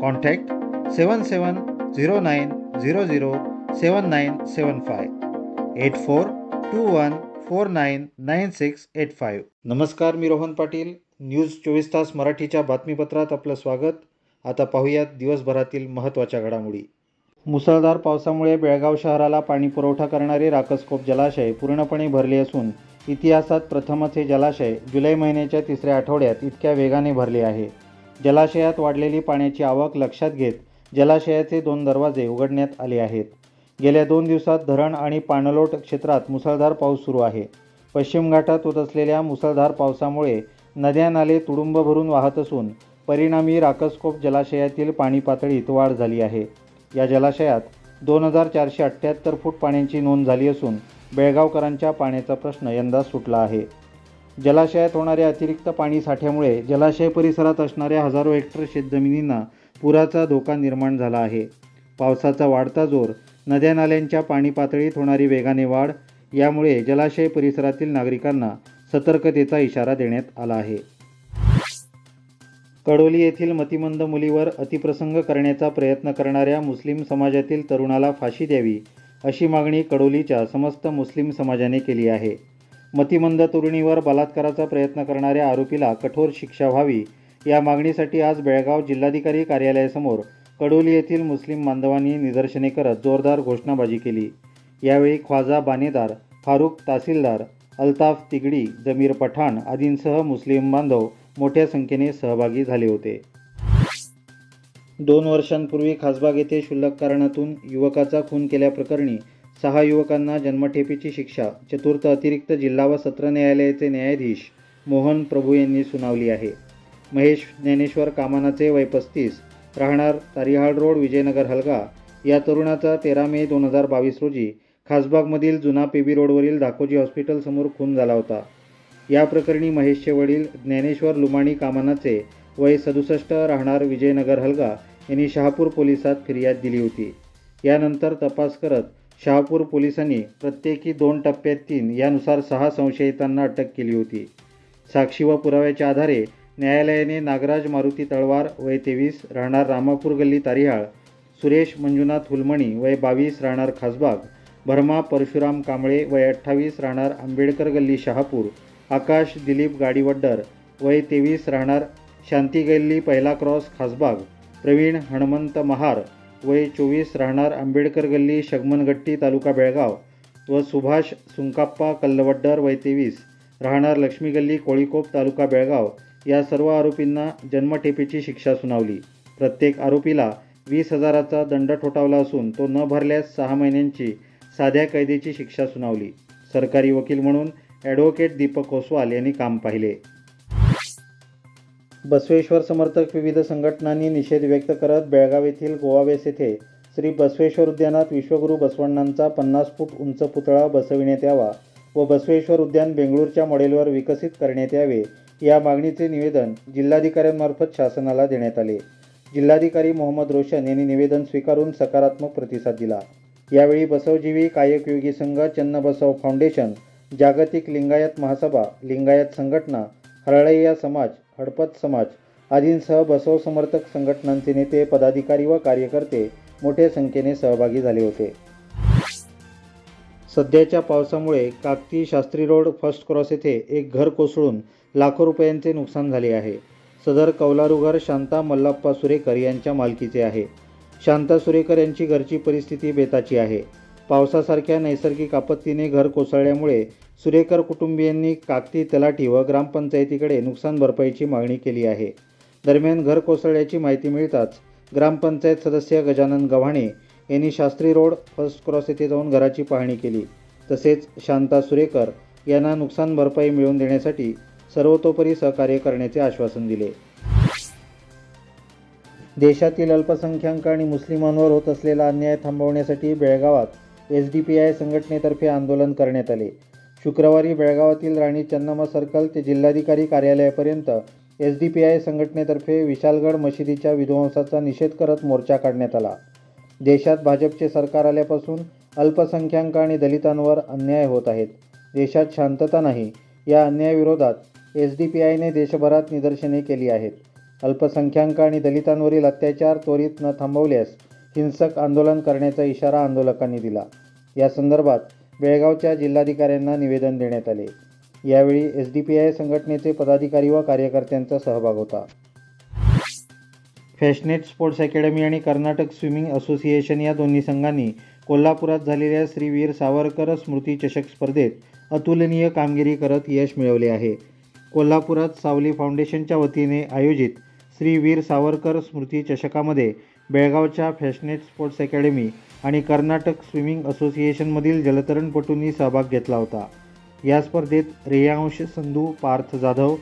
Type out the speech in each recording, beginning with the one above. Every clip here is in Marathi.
Contact seven seven zero nine zero zero seven nine seven five eight four two one four nine nine six eight five नमस्कार मी रोहन पाटील न्यूज चोवीस तास मराठीच्या बातमीपत्रात आपलं स्वागत आता पाहूयात दिवसभरातील महत्त्वाच्या घडामोडी मुसळधार पावसामुळे बेळगाव शहराला पाणीपुरवठा करणारे राकसकोप जलाशय पूर्णपणे भरले असून इतिहासात प्रथमच हे जलाशय जुलै महिन्याच्या तिसऱ्या आठवड्यात इतक्या वेगाने भरले आहे जलाशयात वाढलेली पाण्याची आवक लक्षात घेत जलाशयाचे दोन दरवाजे उघडण्यात आले आहेत गेल्या दोन दिवसात धरण आणि पाणलोट क्षेत्रात मुसळधार पाऊस सुरू आहे पश्चिम घाटात होत असलेल्या मुसळधार पावसामुळे नद्या नाले तुडुंब भरून वाहत असून परिणामी राकसकोप जलाशयातील पाणी पातळीत वाढ झाली आहे या जलाशयात दोन हजार चारशे अठ्ठ्याहत्तर फूट पाण्याची नोंद झाली असून बेळगावकरांच्या पाण्याचा प्रश्न यंदा सुटला आहे जलाशयात होणाऱ्या अतिरिक्त पाणी साठ्यामुळे जलाशय परिसरात असणाऱ्या हजारो हेक्टर शेतजमिनींना पुराचा धोका निर्माण झाला आहे पावसाचा वाढता जोर नद्या नाल्यांच्या पाणी पातळीत होणारी वेगाने वाढ यामुळे जलाशय परिसरातील नागरिकांना सतर्कतेचा इशारा देण्यात आला आहे कडोली येथील मतिमंद मुलीवर अतिप्रसंग करण्याचा प्रयत्न करणाऱ्या मुस्लिम समाजातील तरुणाला फाशी द्यावी अशी मागणी कडोलीच्या समस्त मुस्लिम समाजाने केली आहे मतिमंद तरुणीवर बलात्काराचा प्रयत्न करणाऱ्या आरोपीला कठोर शिक्षा व्हावी या मागणीसाठी आज बेळगाव जिल्हाधिकारी कार्यालयासमोर कडोली येथील मुस्लिम बांधवांनी निदर्शने करत जोरदार घोषणाबाजी केली यावेळी ख्वाजा बानेदार फारुख तहसीलदार अल्ताफ तिगडी जमीर पठाण आदींसह मुस्लिम बांधव मोठ्या संख्येने सहभागी झाले होते दोन वर्षांपूर्वी खासबाग येथे शुल्लक कारणातून युवकाचा खून केल्याप्रकरणी सहा युवकांना जन्मठेपीची शिक्षा चतुर्थ अतिरिक्त जिल्हा व सत्र न्यायालयाचे न्यायाधीश मोहन प्रभू यांनी सुनावली आहे महेश ज्ञानेश्वर कामानाचे वय पस्तीस राहणार तारिहाळ रोड विजयनगर हलगा या तरुणाचा तेरा मे दोन हजार बावीस रोजी खासबागमधील जुना पीबी रोडवरील धाकोजी हॉस्पिटलसमोर खून झाला होता या प्रकरणी महेशचे वडील ज्ञानेश्वर लुमाणी कामानाचे वय सदुसष्ट राहणार विजयनगर हलगा यांनी शहापूर पोलिसात फिर्याद दिली होती यानंतर तपास करत शहापूर पोलिसांनी प्रत्येकी दोन टप्प्यात तीन यानुसार सहा संशयितांना अटक केली होती साक्षी व पुराव्याच्या आधारे न्यायालयाने नागराज मारुती तळवार वय तेवीस राहणार रामापूर गल्ली तारिहाळ सुरेश मंजुनाथ हुलमणी वय बावीस राहणार खासबाग भरमा परशुराम कांबळे वय अठ्ठावीस राहणार आंबेडकर गल्ली शहापूर आकाश दिलीप गाडीवड्डर वय तेवीस राहणार शांती गल्ली पहिला क्रॉस खासबाग प्रवीण हणमंत महार वय चोवीस राहणार आंबेडकर गल्ली शगमनगट्टी तालुका बेळगाव व सुभाष सुंकाप्पा कल्लवड्डर वय तेवीस राहणार लक्ष्मी गल्ली कोळीकोप तालुका बेळगाव या सर्व आरोपींना जन्मठेपेची शिक्षा सुनावली प्रत्येक आरोपीला वीस हजाराचा दंड ठोठावला असून तो न भरल्यास सहा महिन्यांची साध्या कैदेची शिक्षा सुनावली सरकारी वकील म्हणून ॲडव्होकेट दीपक ओसवाल यांनी काम पाहिले बसवेश्वर समर्थक विविध संघटनांनी निषेध व्यक्त करत बेळगाव येथील गोवावेस येथे श्री बसवेश्वर उद्यानात विश्वगुरू बसवण्णांचा पन्नास फूट उंच पुतळा बसविण्यात यावा व बसवेश्वर उद्यान बेंगळूरच्या मॉडेलवर विकसित करण्यात यावे या मागणीचे निवेदन जिल्हाधिकाऱ्यांमार्फत शासनाला देण्यात आले जिल्हाधिकारी मोहम्मद रोशन यांनी निवेदन स्वीकारून सकारात्मक प्रतिसाद दिला यावेळी बसवजीवी कायकयोगी संघ चन्न बसव फाउंडेशन जागतिक लिंगायत महासभा लिंगायत संघटना हरळैया समाज हडपत समाज आदींसह बसव समर्थक संघटनांचे नेते पदाधिकारी व कार्यकर्ते मोठ्या संख्येने सहभागी झाले होते सध्याच्या पावसामुळे Kakati Shastri road first cross येथे एक घर कोसळून लाखो रुपयांचे नुकसान झाले आहे सदर कौलारू घर शांता मल्लाप्पा सुरेकर यांच्या मालकीचे आहे शांता सुरेकर यांची घरची परिस्थिती बेताची आहे पावसासारख्या नैसर्गिक आपत्तीने घर कोसळल्यामुळे सुरेकर कुटुंबियांनी काकती तलाठी व ग्रामपंचायतीकडे नुकसान भरपाईची मागणी केली आहे दरम्यान घर कोसळल्याची माहिती मिळताच ग्रामपंचायत सदस्य गजानन गव्हाणे यांनी शास्त्री रोड फर्स्ट क्रॉस येथे जाऊन घराची पाहणी केली तसेच शांता सुरेकर यांना नुकसान भरपाई मिळवून देण्यासाठी सर्वतोपरी सहकार्य करण्याचे आश्वासन दिले देशातील अल्पसंख्याक आणि मुस्लिमांवर होत असलेला अन्याय थांबवण्यासाठी बेळगावात एस डी पी आय संघटनेतर्फे आंदोलन करण्यात आले शुक्रवारी बेळगावातील राणी चन्नामा सर्कल ते जिल्हाधिकारी कार्यालयापर्यंत एस डी पी आय संघटनेतर्फे विशालगड मशिदीच्या विध्वंसाचा निषेध करत मोर्चा काढण्यात आला देशात भाजपचे सरकार आल्यापासून अल्पसंख्याक आणि दलितांवर अन्याय होत आहेत देशात शांतता नाही या अन्यायाविरोधात एस डी पी आयने देशभरात निदर्शने केली आहेत अल्पसंख्याक आणि दलितांवरील अत्याचार त्वरित न थांबवल्यास हिंसक आंदोलन करण्याचा इशारा आंदोलकांनी दिला या संदर्भात बेळगावच्या जिल्हाधिकाऱ्यांना निवेदन देण्यात आले यावेळी एस डी पी आय संघटनेचे पदाधिकारी व कार्यकर्त्यांचा सहभाग होता फॅशनेट स्पोर्ट्स अकॅडमी आणि कर्नाटक स्विमिंग असोसिएशन या दोन्ही संघांनी कोल्हापुरात झालेल्या श्रीवीर सावरकर स्मृती चषक स्पर्धेत अतुलनीय कामगिरी करत यश मिळवले आहे कोल्हापुरात सावली फाउंडेशनच्या वतीने आयोजित श्रीवीर सावरकर स्मृती चषकामध्ये बेळगावच्या फॅशनेट स्पोर्ट्स अकॅडमी आणि कर्नाटक स्विमिंग असोसिएशनमधील जलतरणपटूंनी सहभाग घेतला होता या स्पर्धेत रेयांश संधू पार्थ जाधव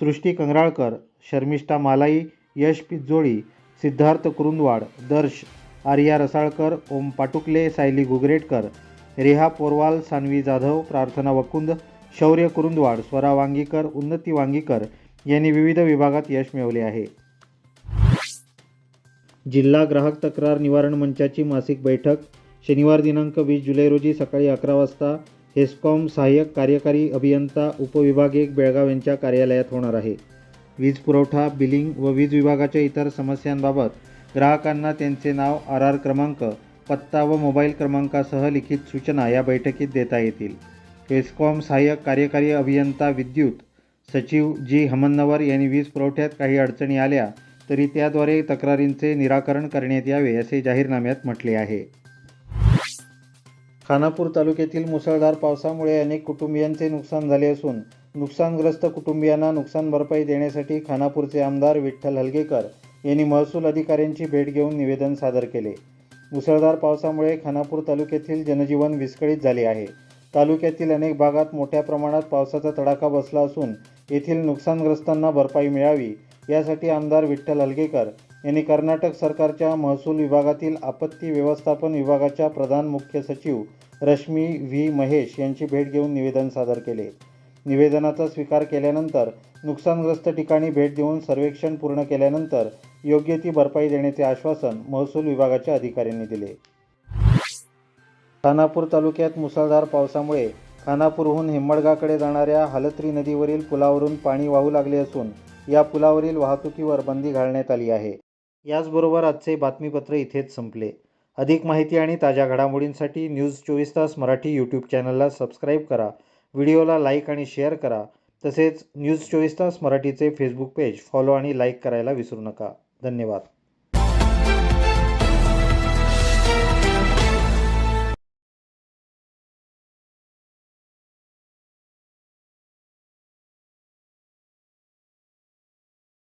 सृष्टी कंगराळकर शर्मिष्ठा मालाई यश पिजोळी सिद्धार्थ कुरुंदवाड दर्श आर्या रसाळकर ओम पाटुकले सायली गुगरेटकर रेहा पोरवाल सानवी जाधव प्रार्थना वकुंद शौर्य कुरुंदवाड स्वरा वांगीकर उन्नती वांगीकर यांनी विविध विभागात यश मिळवले आहे जिल्हा ग्राहक तक्रार निवारण मंचाची मासिक बैठक शनिवार दिनांक वीस जुलै रोजी सकाळी अकरा वाजता हेस्कॉम सहाय्यक कार्यकारी अभियंता उपविभाग एक बेळगाव यांच्या कार्यालयात होणार आहे वीज पुरवठा बिलिंग व वीज विभागाच्या इतर समस्यांबाबत ग्राहकांना त्यांचे नाव आर आर क्रमांक पत्ता व मोबाईल क्रमांकासह लिखित सूचना या बैठकीत देता येतील हेस्कॉम सहाय्यक कार्यकारी अभियंता विद्युत सचिव जी हमन्नवर यांनी वीज पुरवठ्यात काही अडचणी आल्या तरी त्याद्वारे तक्रारींचे निराकरण करण्यात यावे असे जाहीरनाम्यात म्हटले आहे खानापूर तालुक्यातील मुसळधार पावसामुळे अनेक कुटुंबियांचे नुकसान झाले असून नुकसानग्रस्त कुटुंबियांना नुकसान भरपाई देण्यासाठी खानापूरचे आमदार विठ्ठल हलगेकर यांनी महसूल अधिकाऱ्यांची भेट घेऊन निवेदन सादर केले मुसळधार पावसामुळे खानापूर तालुक्यातील जनजीवन विस्कळीत झाले आहे तालुक्यातील अनेक भागात मोठ्या प्रमाणात पावसाचा तडाखा बसला असून येथील नुकसानग्रस्तांना भरपाई मिळावी यासाठी आमदार विठ्ठल अलगेकर यांनी कर्नाटक सरकारच्या महसूल विभागातील आपत्ती व्यवस्थापन विभागाच्या प्रधान मुख्य सचिव रश्मी व्ही महेश यांची भेट घेऊन निवेदन सादर केले निवेदनाचा स्वीकार केल्यानंतर नुकसानग्रस्त ठिकाणी भेट देऊन सर्वेक्षण पूर्ण केल्यानंतर योग्य ती भरपाई देण्याचे आश्वासन महसूल विभागाच्या अधिकाऱ्यांनी दिले खानापूर तालुक्यात मुसळधार पावसामुळे खानापूरहून हिंबडगाकडे जाणाऱ्या हलत्री नदीवरील पुलावरून पाणी वाहू लागले असून या पुलावरील वाहतुकीवर बंदी घालण्यात आली आहे याचबरोबर आजचे बातमीपत्र इथेच संपले अधिक माहिती आणि ताज्या घडामोडींसाठी न्यूज चोवीस तास मराठी यूट्यूब चॅनलला सबस्क्राईब करा व्हिडिओला लाईक आणि शेअर करा तसेच न्यूज चोवीस तास मराठीचे फेसबुक पेज फॉलो आणि लाईक करायला विसरू नका धन्यवाद